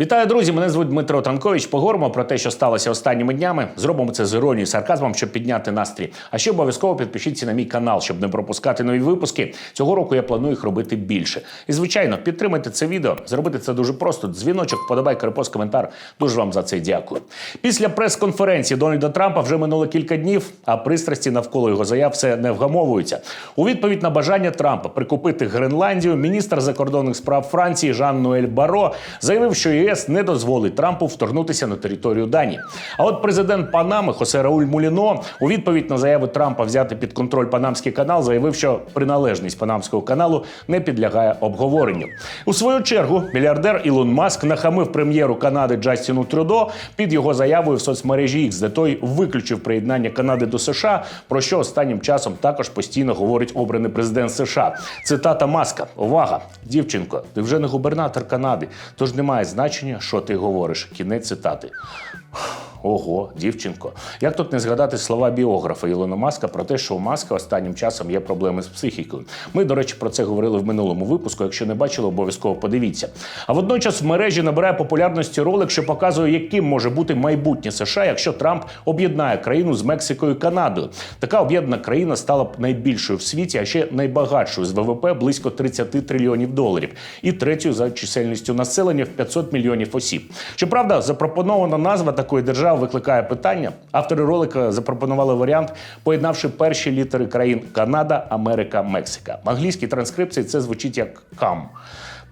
Вітаю, друзі! Мене звуть Дмитро Танкович. Поговоримо про те, що сталося останніми днями. Зробимо це з іронією, сарказмом, щоб підняти настрій. А ще обов'язково підпишіться на мій канал, щоб не пропускати нові випуски. Цього року я планую їх робити більше. І звичайно, підтримайте це відео. Зробити це дуже просто. Дзвіночок, подобайка, репост, коментар. Дуже вам за це дякую. Після прес-конференції Дональда Трампа вже минуло кілька днів, а пристрасті навколо його заяв все не вгамовуються. У відповідь на бажання Трампа прикупити Гренландію, міністр закордонних справ Франції Жан Ноель Баро заявив, що ЄС не дозволить Трампу вторгнутися на територію Данії. А от президент Панами Хосе Рауль Муліно у відповідь на заяви Трампа взяти під контроль Панамський канал заявив, що приналежність Панамського каналу не підлягає обговоренню. У свою чергу мільярдер Ілон Маск нахамив прем'єру Канади Джастіну Трюдо під його заявою в соцмережі X, де той виключив приєднання Канади до США, про що останнім часом також постійно говорить обраний президент США. Цитата Маска: Увага, дівчинко, ти вже не губернатор Канади, тож немає значення, що ти говориш. Кінець цитати. Ого, дівчинко. Як тут не згадати слова біографа Ілона Маска про те, що у Маска останнім часом є проблеми з психікою. Ми, до речі, про це говорили в минулому випуску. Якщо не бачили, обов'язково подивіться. А водночас в мережі набирає популярності ролик, що показує, яким може бути майбутнє США, якщо Трамп об'єднає країну з Мексикою і Канадою. Така об'єднана країна стала б найбільшою в світі, а ще найбагатшою з ВВП близько 30 трильйонів доларів, і третьою за чисельністю населення в 500 мільйонів осіб. Щоправда, запропонована назва такої держави викликає питання. Автори ролика запропонували варіант, поєднавши перші літери країн Канада, Америка, Мексика. В англійській транскрипції це звучить як «кам».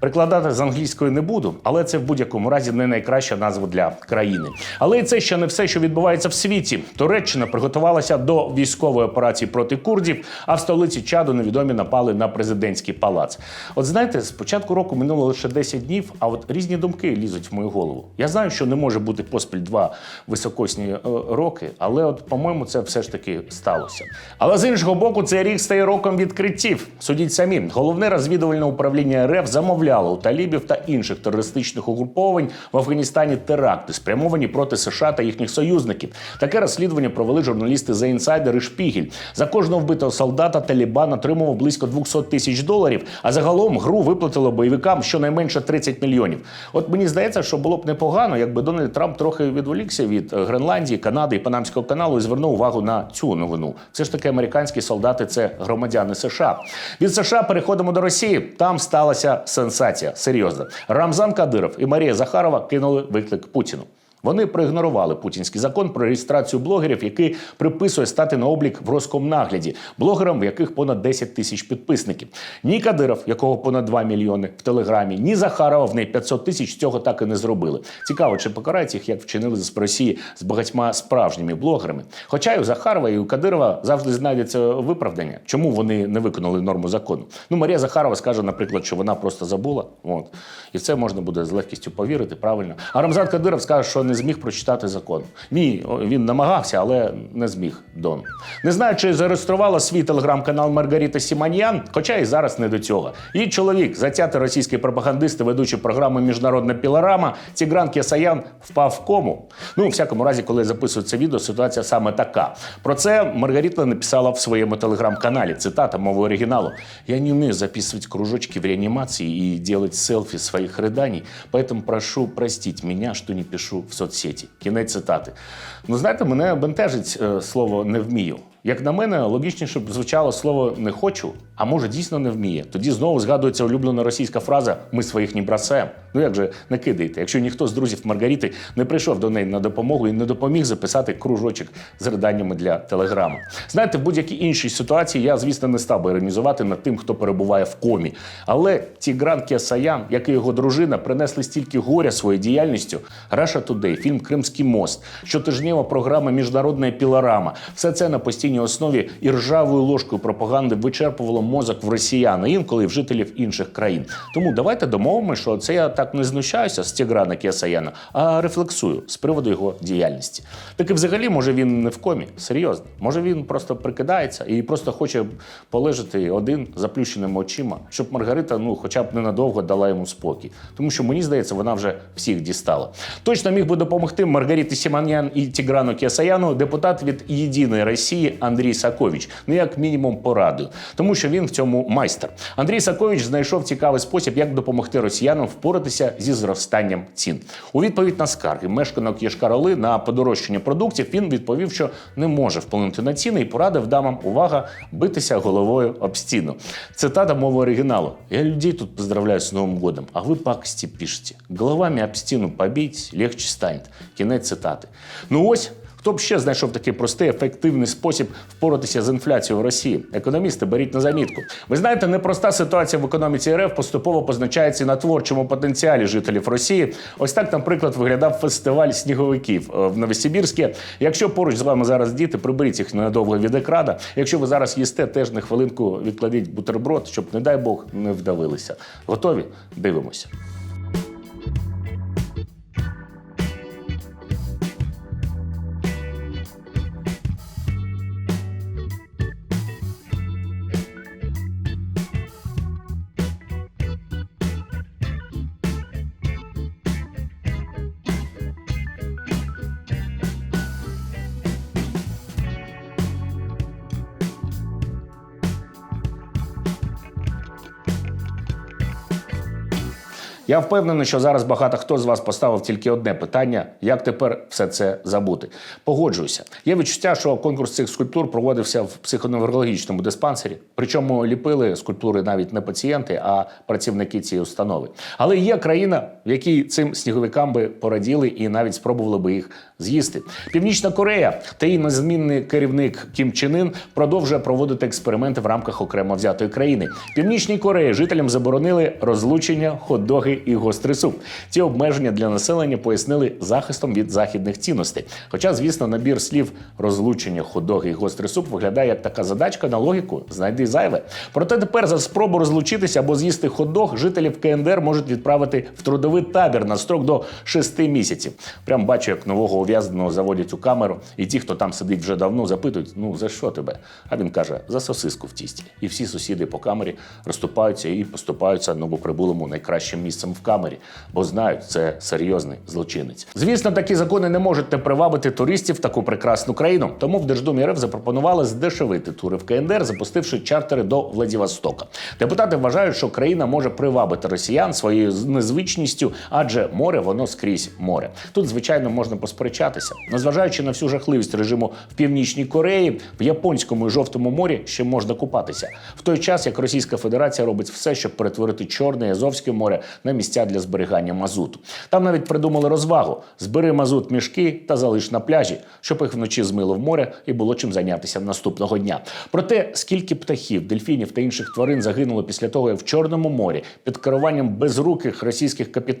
Прикладати з англійської не буду, але це в будь-якому разі не найкраща назва для країни. Але і це ще не все, що відбувається в світі. Туреччина приготувалася до військової операції проти курдів, а в столиці Чаду невідомі напали на президентський палац. От знаєте, з початку року минуло лише 10 днів, а от різні думки лізуть в мою голову. Я знаю, що не може бути поспіль два високосні е, роки, але от, по-моєму, це все ж таки сталося. Але з іншого боку, цей рік стає роком відкриттів. Судіть самі, головне розвідувальне управління РФ замовляло у талібів та інших терористичних угруповань в Афганістані теракти, спрямовані проти США та їхніх союзників. Таке розслідування провели журналісти за інсайдер і Шпігель. За кожного вбитого солдата Талібан отримував близько 200 тисяч доларів. А загалом гру виплатило бойовикам щонайменше 30 мільйонів. От мені здається, що було б непогано, якби Дональд Трамп трохи відволікся від е, Гренландії, Канади і Панамського каналу і звернув увагу на цю новину. Все ж таки, американські солдати це громадяни США. Від США переходимо до Росії. Там сталася сенсація. Серйозно. Рамзан Кадиров і Марія Захарова кинули виклик Путіну. Вони проігнорували путінський закон про реєстрацію блогерів, який приписує стати на облік в Роскомнагляді, блогерам, в яких понад 10 тисяч підписників. Ні Кадиров, якого понад 2 мільйони в телеграмі, ні Захарова в неї 500 тисяч цього так і не зробили. Цікаво, чи покарають їх, як вчинили з Росії з багатьма справжніми блогерами. Хоча і у Захарова і у Кадирова завжди знайдеться виправдання, чому вони не виконали норму закону. Ну Марія Захарова скаже, наприклад, що вона просто забула. От і в це можна буде з легкістю повірити. Правильно, а Рамзан Кадиров скаже, що не зміг прочитати закон. Ні, він намагався, але не зміг. Дон не знаю, чи зареєструвала свій телеграм-канал Маргарита Сіманьян, хоча і зараз не до цього. Її чоловік, затятий російський пропагандист і ведучий програми Міжнародна пілорама, Тігран Кесаян впав в кому. Ну, у всякому разі, коли записую це відео, ситуація саме така. Про це Маргарита написала в своєму телеграм-каналі. Цитата мови оригіналу: Я не вмію записувати кружочки в реанімації і делать селфі своїх риданий, поэтому прошу простить меня, що не пишу в соцсеті. Кінець цитати. Ну, знаєте, мене бентежить е, слово не вмію. Як на мене, логічніше б звучало слово не хочу, а може дійсно не вміє. Тоді знову згадується улюблена російська фраза Ми своїх не бросаємо. Ну як же не кидайте, якщо ніхто з друзів Маргарити не прийшов до неї на допомогу і не допоміг записати кружочок з riданнями для телеграму. Знаєте, в будь-якій іншій ситуації я, звісно, не став би іронізувати над тим, хто перебуває в комі. Але Тігран Кесаян, як і його дружина, принесли стільки горя своєю діяльністю. Раша Today, фільм Кримський мост, щотижнєва програма Міжнародна пілорама. Все це на постійній основі і ржавою ложкою пропаганди вичерпувало мозок в росіян, а інколи в жителів інших країн. Тому давайте домовимося, що це я так не знущаюся з Тіграна Кесаяна, а рефлексую з приводу його діяльності. Так і взагалі, може він не в комі, серйозно. Може він просто прикидається і просто хоче полежати один заплющеними очима, щоб Маргарита, ну, хоча б ненадовго дала йому спокій. Тому що мені здається, вона вже всіх дістала. Точно міг би допомогти Маргариті Сіманьян і Тіграну Кесаяну депутат від Єдиної Росії Андрій Сакович, ну як мінімум порадою, тому що він він в цьому майстер. Андрій Сакович знайшов цікавий спосіб, як допомогти росіянам впоратися зі зростанням цін. У відповідь на скарги мешканок Єшкароли на подорожчання продуктів він відповів, що не може вплинути на ціни і порадив дамам увага битися головою об стіну. Цитата мови оригіналу: Я людей тут поздравляю з Новим годом, а ви пакості пишете. Головами об стіну побіть, легче стане. Кінець цитати. Ну ось. Хто б ще знайшов такий простий, ефективний спосіб впоратися з інфляцією в Росії? Економісти, беріть на замітку. Ви знаєте, непроста ситуація в економіці РФ поступово позначається на творчому потенціалі жителів Росії. Ось так, наприклад, виглядав фестиваль сніговиків е, в Новосибірське. Якщо поруч з вами зараз діти, приберіть їх ненадовго від екрана. Якщо ви зараз їсте, теж на хвилинку відкладіть бутерброд, щоб, не дай Бог, не вдавилися. Готові? Дивимося. Я впевнений, що зараз багато хто з вас поставив тільки одне питання: як тепер все це забути? Погоджуюся. Є відчуття, що конкурс цих скульптур проводився в психоневрологічному диспансері. Причому ліпили скульптури навіть не пацієнти, а працівники цієї установи. Але є країна, в якій цим сніговикам би пораділи і навіть спробували би їх з'їсти. Північна Корея та її незмінний керівник Кім Чен Ін продовжує проводити експерименти в рамках окремо взятої країни. Північній Кореї жителям заборонили розлучення, хот-доги і гострий суп. Ці обмеження для населення пояснили захистом від західних цінностей. Хоча, звісно, набір слів розлучення, хот-доги і гострий суп виглядає як така задачка на логіку знайди зайве. Проте тепер за спробу розлучитися або з'їсти хот-дог жителів КНДР можуть відправити в трудовий табір на строк до 6 місяців. Прям бачу, як нового ув'язненого заводять у камеру, і ті, хто там сидить вже давно, запитують: ну за що тебе? А він каже: за сосиску в тісті. І всі сусіди по камері розступаються і поступаються новоприбулому найкращим місцем в камері, бо знають, це серйозний злочинець. Звісно, такі закони не можуть не привабити туристів в таку прекрасну країну. Тому в Держдумі РФ запропонували здешевити тури в КНДР, запустивши чартери до Владивостока. Депутати вважають, що країна може привабити росіян своєю незвичністю, адже море воно скрізь море. Тут, звичайно, можна посперечатися. Незважаючи на всю жахливість режиму в північній Кореї, в японському і жовтому морі ще можна купатися. В той час як Російська Федерація робить все, щоб перетворити Чорне і Азовське море на місця для зберігання мазуту. Там навіть придумали розвагу: збери мазут мішки та залиш на пляжі, щоб їх вночі змило в море і було чим зайнятися наступного дня. Проте скільки птахів, дельфінів та інших тварин загинуло після того, як в Чорному морі під керуванням безруких російських капітанів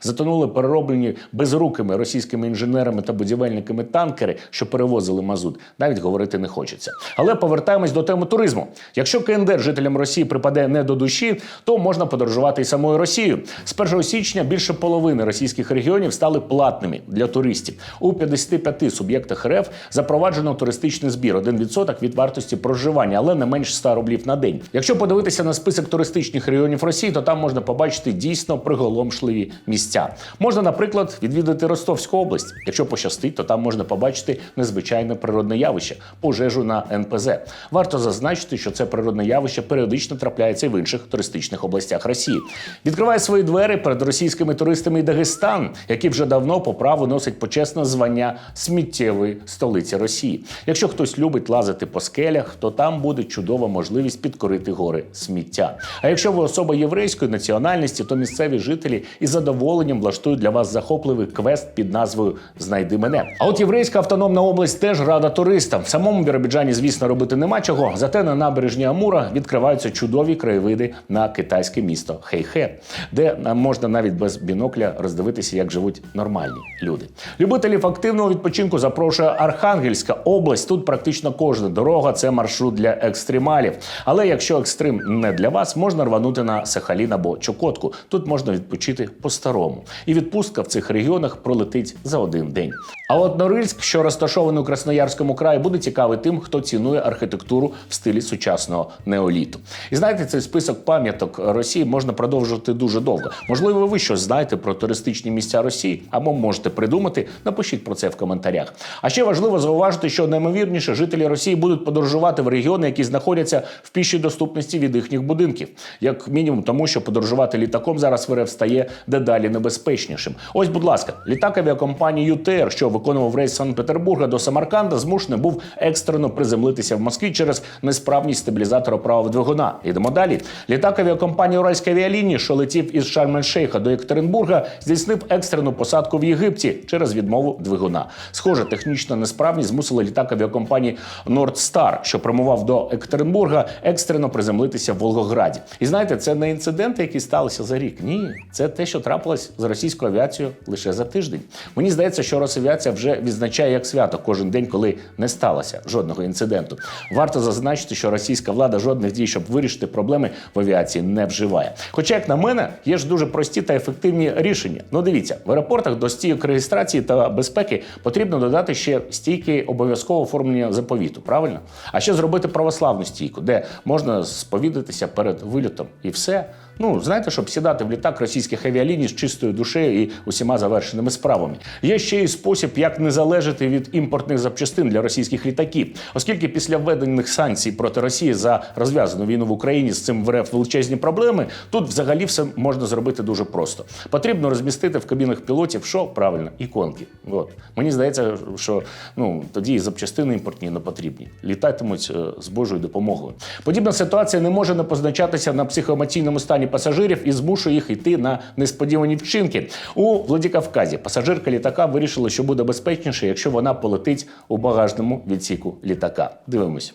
затонули перероблені безрукими російськими інженерами та будівельниками танкери, що перевозили мазут, навіть говорити не хочеться. Але повертаємось до теми туризму. Якщо КНДР жителям Росії припаде не до душі, то можна подорожувати і самою Росією. З 1 січня більше половини російських регіонів стали платними для туристів. У 55 суб'єктах РФ запроваджено туристичний збір 1% від вартості проживання, але не менш 100 рублів на день. Якщо подивитися на список туристичних регіонів Росії, то там можна побачити дійсно приголомшливі місця. Можна, наприклад, відвідати Ростовську область. Якщо пощастить, то там можна побачити незвичайне природне явище пожежу на НПЗ. Варто зазначити, що це природне явище періодично трапляється в інших туристичних областях Росії. Відкриває свої двері перед російськими туристами і Дагестан, який вже давно по праву носить почесне звання сміттєвої столиці Росії. Якщо хтось любить лазити по скелях, то там буде чудова можливість підкорити гори сміття. А якщо ви особа єврейської національності, то місцеві жителі із задоволенням влаштують для вас захопливий квест під назвою Знайди мене. А от єврейська автономна область теж рада туристам. В самому Біробіджані, звісно, робити нема чого. Зате на набережні Амура відкриваються чудові краєвиди на китайське місто Хейхе, де е, можна навіть без бінокля роздивитися, як живуть нормальні люди. Любителів активного відпочинку запрошує Архангельська область. Тут практично кожна дорога це маршрут для екстремалів. Але якщо екстрим не для вас, можна рванути на Сахалін або Чукотку. Тут можна відпочити жити по-старому. І відпустка в цих регіонах пролетить за один день. А от Норильськ, що розташований у Красноярському краї, буде цікавий тим, хто цінує архітектуру в стилі сучасного неоліту. І знаєте, цей список пам'яток Росії можна продовжувати дуже довго. Можливо, ви щось знаєте про туристичні місця Росії, або можете придумати. Напишіть про це в коментарях. А ще важливо зауважити, що наймовірніше жителі Росії будуть подорожувати в регіони, які знаходяться в пішій доступності від їхніх будинків, як мінімум, тому що подорожувати літаком зараз в РФ стає дедалі небезпечнішим. Ось, будь ласка, літак авіакомпанії ЮТР, що виконував рейс Санкт-Петербурга до Самарканда, змушений був екстрено приземлитися в Москві через несправність стабілізатора правого двигуна. Ідемо далі. Літак авіакомпанії Уральська авіалінії, що летів із Шарм-ель-Шейха до Екатеринбурга, здійснив екстрену посадку в Єгипті через відмову двигуна. Схоже, технічна несправність змусила літак авіакомпанії Нордстар, що прямував до Екатеринбурга, екстрено приземлитися в Волгограді. І знаєте, це не інциденти, які сталися за рік. Ні, це те, що трапилось з російською авіацією лише за тиждень. Мені здається, що Росавіація вже відзначає як свято кожен день, коли не сталося жодного інциденту. Варто зазначити, що російська влада жодних дій, щоб вирішити проблеми в авіації, не вживає. Хоча, як на мене, є ж дуже прості та ефективні рішення. Ну, дивіться, в аеропортах до стійок реєстрації та безпеки потрібно додати ще стійки обов'язкового оформлення заповіту. Правильно? А ще зробити православну стійку, де можна сповідатися перед вильотом, і все. Ну, знаєте, щоб сідати в літак російських авіаліній з чистою душею і усіма завершеними справами. Є ще й спосіб, як не залежати від імпортних запчастин для російських літаків, оскільки після введених санкцій проти Росії за розв'язану війну в Україні з цим в РФ величезні проблеми. Тут взагалі все можна зробити дуже просто. Потрібно розмістити в кабінах пілотів, що правильно, іконки. От мені здається, що ну тоді і запчастини імпортні не потрібні. Літатимуть е, з Божою допомогою. Подібна ситуація не може не позначатися на психоемоційному стані пасажирів і змушує їх йти на несподівані вчинки. У Владикавказі пасажирка літака вирішила, що буде безпечніше, якщо вона полетить у багажному відсіку літака. Дивимось.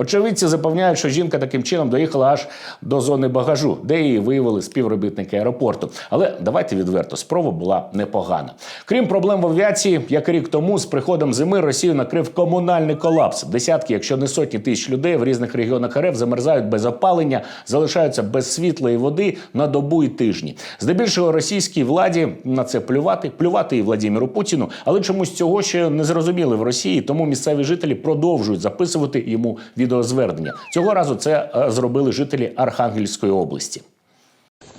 Очевидці запевняють, що жінка таким чином доїхала аж до зони багажу, де її виявили співробітники аеропорту. Але давайте відверто, спроба була непогана. Крім проблем в авіації, як рік тому з приходом зими Росію накрив комунальний колапс. Десятки, якщо не сотні тисяч людей в різних регіонах РФ замерзають без опалення, залишаються без світла і води на добу і тижні. Здебільшого російській владі на це плювати, плювати і Владіміру Путіну, але чомусь цього ще не зрозуміли в Росії, тому місцеві жителі продовжують записувати йому відеозвернення. Цього разу це е, зробили жителі Архангельської області.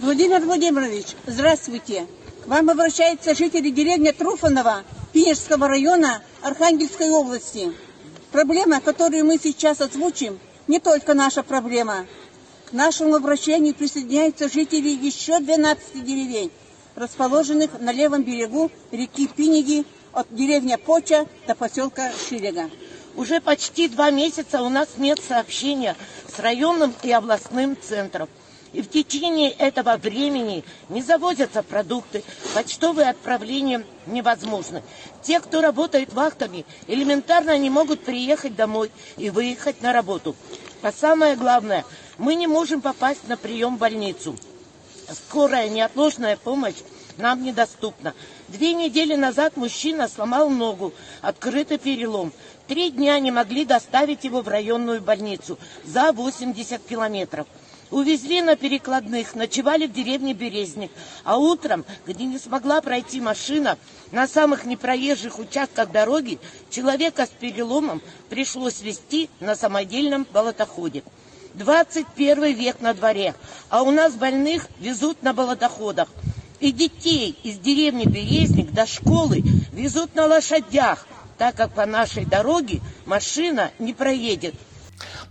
Владимир Владимирович, здравствуйте. Вам обращаются жители деревни Труфанова Пинежского района Архангельской области. Проблема, которую мы сейчас озвучим, не только наша проблема. К нашему обращению присоединяются жители еще 12 деревень, расположенных на левом берегу реки Пинеги от деревни Поча до поселка Шилега. Уже почти два месяца у нас нет сообщения с районным и областным центром. И в течение этого времени не завозятся продукты, почтовые отправления невозможны. Те, кто работает вахтами, элементарно не могут приехать домой и выехать на работу. А самое главное, мы не можем попасть на прием в больницу. Скорая неотложная помощь нам недоступна. Две недели назад мужчина сломал ногу, открытый перелом. Три дня не могли доставить его в районную больницу за 80 километров. Увезли на перекладных, ночевали в деревне Березник. А утром, где не смогла пройти машина, на самых непроезжих участках дороги человека с переломом пришлось везти на самодельном болотоходе. 21 век на дворе, а у нас больных везут на болотоходах. И детей из деревни Березник до школы везут на лошадях, так как по нашей дороге машина не проедет.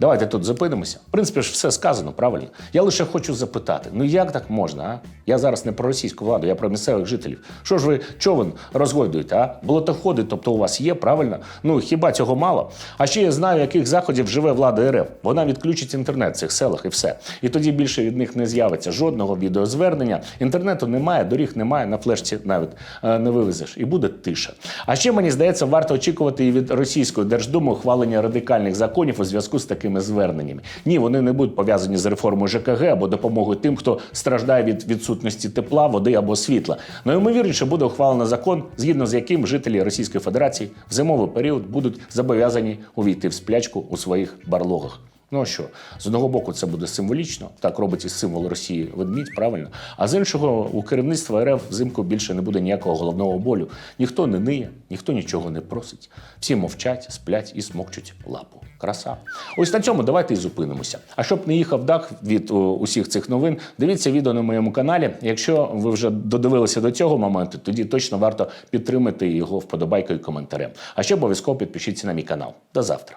Давайте тут зупинимося. В принципі ж все сказано, правильно? Я лише хочу запитати: ну як так можна? А? Я зараз не про російську владу, я про місцевих жителів. Що ж ви човен розгойдуєте? А болотоходи, тобто у вас є, правильно? Ну хіба цього мало? А ще я знаю, яких заходів живе влада РФ. Вона відключить інтернет в цих селах і все. І тоді більше від них не з'явиться жодного відеозвернення. Інтернету немає, доріг немає, на флешці навіть е, не вивезеш. І буде тиша. А ще мені здається, варто очікувати і від російської держдуми ухвалення радикальних законів у зв'язку з таким такими зверненнями. Ні, вони не будуть пов'язані з реформою ЖКГ або допомогою тим, хто страждає від відсутності тепла, води або світла. Найімовірніше буде ухвалено закон, згідно з яким жителі Російської Федерації в зимовий період будуть зобов'язані увійти в сплячку у своїх барлогах. Ну що з одного боку, це буде символічно, так робить із символ Росії ведмідь, правильно. А з іншого, у керівництва РФ взимку більше не буде ніякого головного болю. Ніхто не ниє, ніхто нічого не просить. Всі мовчать, сплять і смокчуть лапу. Краса. Ось на цьому давайте і зупинимося. А щоб не їхав дах від о, усіх цих новин, дивіться відео на моєму каналі. Якщо ви вже додивилися до цього моменту, тоді точно варто підтримати його вподобайкою і коментарем. А ще обов'язково підпишіться на мій канал. До завтра.